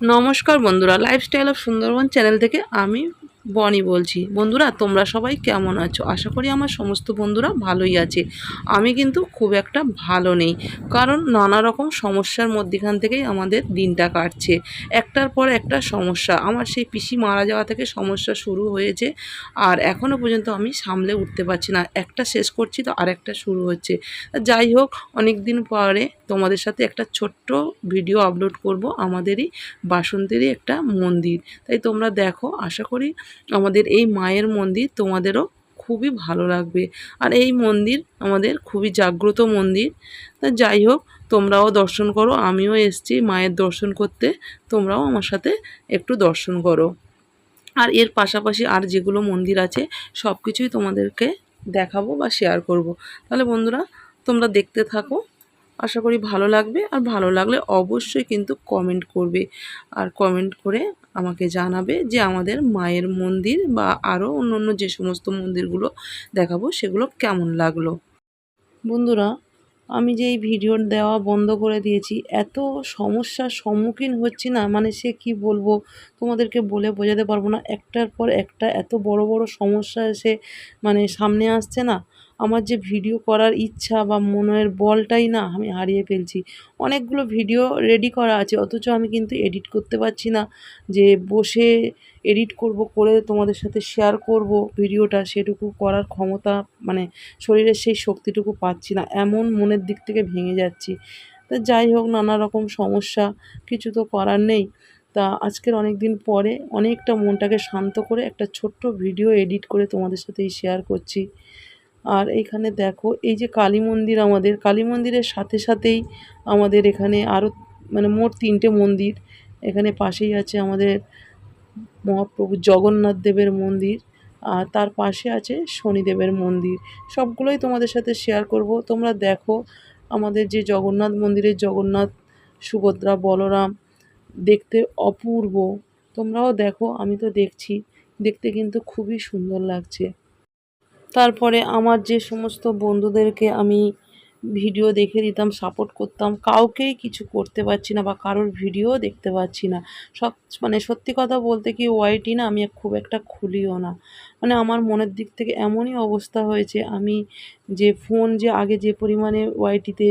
নমস্কার বন্ধুরা lifestyle of Sundarban channel থেকে আমি বনি বলছি। বন্ধুরা, তোমরা সবাই কেমন আছো? আশা করি আমার সমস্ত বন্ধুরা ভালোই আছে। আমি কিন্তু খুব একটা ভালো নেই। কারণ নানা রকম সমস্যার মধ্যেখান থেকেই আমাদের দিনটা কাটছে। একটার পর একটা সমস্যা। আমার সেই পিসি মারা যাওয়া থেকে সমস্যা শুরু হয়েছে আর এখনও পর্যন্ত আমি সামলে উঠতে পারছি না। একটা শেষ করছি তো আরেকটা শুরু হচ্ছে। যাই হোক অনেক দিন পরে তোমাদের সাথে একটা ছোট্ট ভিডিও আপলোড করব। আমাদেরই বাসন্তেরই একটা মন্দির। তাই তোমরা দেখো, আশা করি আমাদের এই মায়ের মন্দির তোমাদেরও খুবই ভালো লাগবে। আর এই মন্দির আমাদের খুবই জাগ্রত মন্দির। তা যাই হোক, তোমরাও দর্শন করো, আমিও এসছি মায়ের দর্শন করতে। তোমরাও আমার সাথে একটু দর্শন করো। আর এর পাশাপাশি আর যেগুলো মন্দির আছে সব কিছুই তোমাদেরকে দেখাবো বা শেয়ার করব। তাহলে বন্ধুরা, তোমরা দেখতে থাকো। আশা করি ভালো লাগবে। আর ভালো লাগলে অবশ্যই কিন্তু কমেন্ট করবে। আর কমেন্ট করে আমাকে জানাবে যে আমাদের মায়ের মন্দির বা আরও অন্য অন্য যে সমস্ত মন্দিরগুলো দেখাবো, সেগুলো কেমন লাগল। বন্ধুরা, আমি যে এই ভিডিও দেওয়া বন্ধ করে দিয়েছি, এত সমস্যার সম্মুখীন হচ্ছি না। মানে সে কি বলব? তোমাদেরকে বলে বোঝাতে পারব না। একটার পর একটা এত বড় বড় সমস্যা এসে মানে সামনে আসছে না। আমার যে ভিডিও করার ইচ্ছা বা মনের বলটাই না, আমি হারিয়ে ফেলছি। অনেকগুলো ভিডিও রেডি করা আছে, অথচ আমি কিন্তু এডিট করতে পারছি না। যে বসে এডিট করব, করে তোমাদের সাথে শেয়ার করব ভিডিওটা সেটুকু করার ক্ষমতা মানে শরীরের সেই শক্তিটুকু পাচ্ছি না। এমন মনের দিক থেকে ভেঙে যাচ্ছি। তা যাই হোক, নানা রকম সমস্যা, কিছু তো করার নেই। তা আজকের অনেক দিন পরে অনেকটা মনটাকে শান্ত করে একটা ছোট্ট ভিডিও এডিট করে তোমাদের সাথেই শেয়ার করছি। আর এইখানে দেখো, এই যে কালী মন্দির আমাদের, কালী মন্দিরের সাথে সাথেই আমাদের এখানে আরও মানে মোট তিনটে মন্দির। এখানে পাশেই আছে আমাদের মহাপ্রভু জগন্নাথ দেবের মন্দির, আর তার পাশে আছে শনিদেবের মন্দির। সবগুলোই তোমাদের সাথে শেয়ার করব। তোমরা দেখো, আমাদের যে জগন্নাথ মন্দিরের জগন্নাথ, সুভদ্রা, বলরাম দেখতে অপূর্ব। তোমরাও দেখো, আমি তো দেখছি, দেখতে কিন্তু খুবই সুন্দর লাগছে। তারপরে আমার যে সমস্ত বন্ধুদেরকে আমি ভিডিও দেখে দিতাম সাপোর্ট করতাম। কাউকেই কিছু করতে পারছি না বা কারোর ভিডিও দেখতে পাচ্ছি না। সব মানে সত্যি কথা বলতে কি ওয়াইটি না আমি খুব একটা খুলিও না। মানে আমার মনের দিক থেকে এমনই অবস্থা হয়েছে, আমি যে ফোন যে আগে যে পরিমাণে ওয়াইটিতে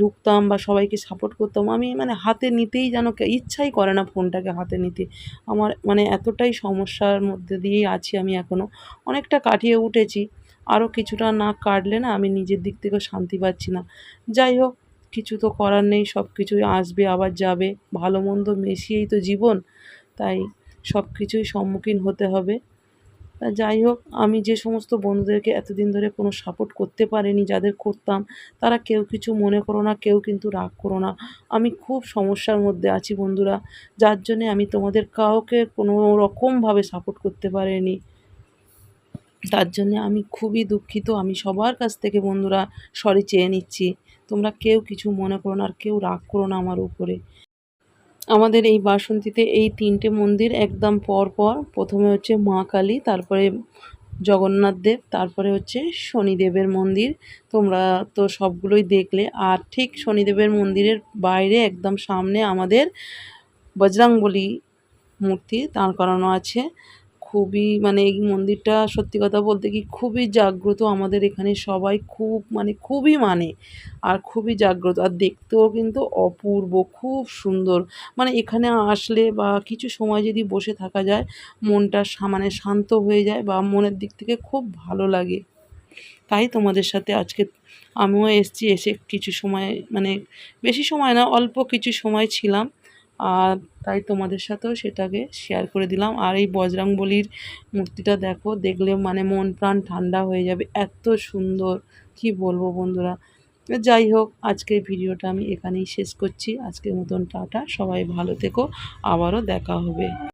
ঢুকতাম বা সবাইকে সাপোর্ট করতাম, আমি মানে হাতে নিতেই যেন ইচ্ছাই করে না ফোনটাকে হাতে নিতে। আমার মানে এতটাই সমস্যার মধ্যে দিয়েই আছি আমি এখনও অনেকটা কাটিয়ে উঠেছি। আরও কিছুটা না কাটলে না আমি নিজের দিক থেকেও শান্তি পাচ্ছি না। যাই হোক, কিছু তো করার নেই সব কিছুই আসবে, আবার যাবে। ভালো মন্দ মিশিয়েই তো জীবন, তাই সব কিছুই সম্মুখীন হতে হবে। যাই হোক, আমি যে সমস্ত বন্ধুদেরকে এতদিন ধরে কোনো সাপোর্ট করতে পারিনি, যাদের করতাম, তারা কেউ কিছু মনে করো না, কেউ কিন্তু রাগ করো না। আমি খুব সমস্যার মধ্যে আছি বন্ধুরা, যার জন্যে আমি তোমাদের কাউকে কোনো রকমভাবে সাপোর্ট করতে পারিনি। তার জন্যে আমি খুবই দুঃখিত। আমি সবার কাছ থেকে বন্ধুরা সরি চেয়ে নিচ্ছি। তোমরা কেউ কিছু মনে করো না আর কেউ রাগ করো না আমার উপরে। আমাদের এই বাসন্তীতে এই তিনটে মন্দির একদম পর পর প্রথমে হচ্ছে মা কালী, তারপরে জগন্নাথ দেব, তারপরে হচ্ছে শনিদেবের মন্দির। তোমরা তো সবগুলোই দেখলে। আর ঠিক শনিদেবের মন্দিরের বাইরে একদম সামনে আমাদের বজরাংবলী মূর্তি দাঁড় করানো আছে। খুবই মানে এই মন্দিরটা সত্যি কথা বলতে কি খুবই জাগ্রত আমাদের এখানে সবাই খুব মানে খুবই মানে আর খুবই জাগ্রত। আর দেখতেও কিন্তু অপূর্ব, খুব সুন্দর। মানে এখানে আসলে বা কিছু সময় যদি বসে থাকা যায়, মনটা মানে শান্ত হয়ে যায় বা মনের দিক থেকে খুব ভালো লাগে। তাই তোমাদের সাথে আজকে আমিও এসছি, এসে কিছু সময় মানে বেশি সময় না, অল্প কিছু সময় ছিলাম। আর তাই তোমাদের সাথেও সেটাকে শেয়ার করে দিলাম। আর এই বজরাংবলির মূর্তিটা দেখো, দেখলে মানে মন প্রাণ ঠান্ডা হয়ে যাবে। এত সুন্দর, কি বলব বন্ধুরা? যাই হোক, আজকের ভিডিওটা আমি এখানেই শেষ করছি। আজকের মতন টাটা, সবাই ভালো থেকো, আবারও দেখা হবে।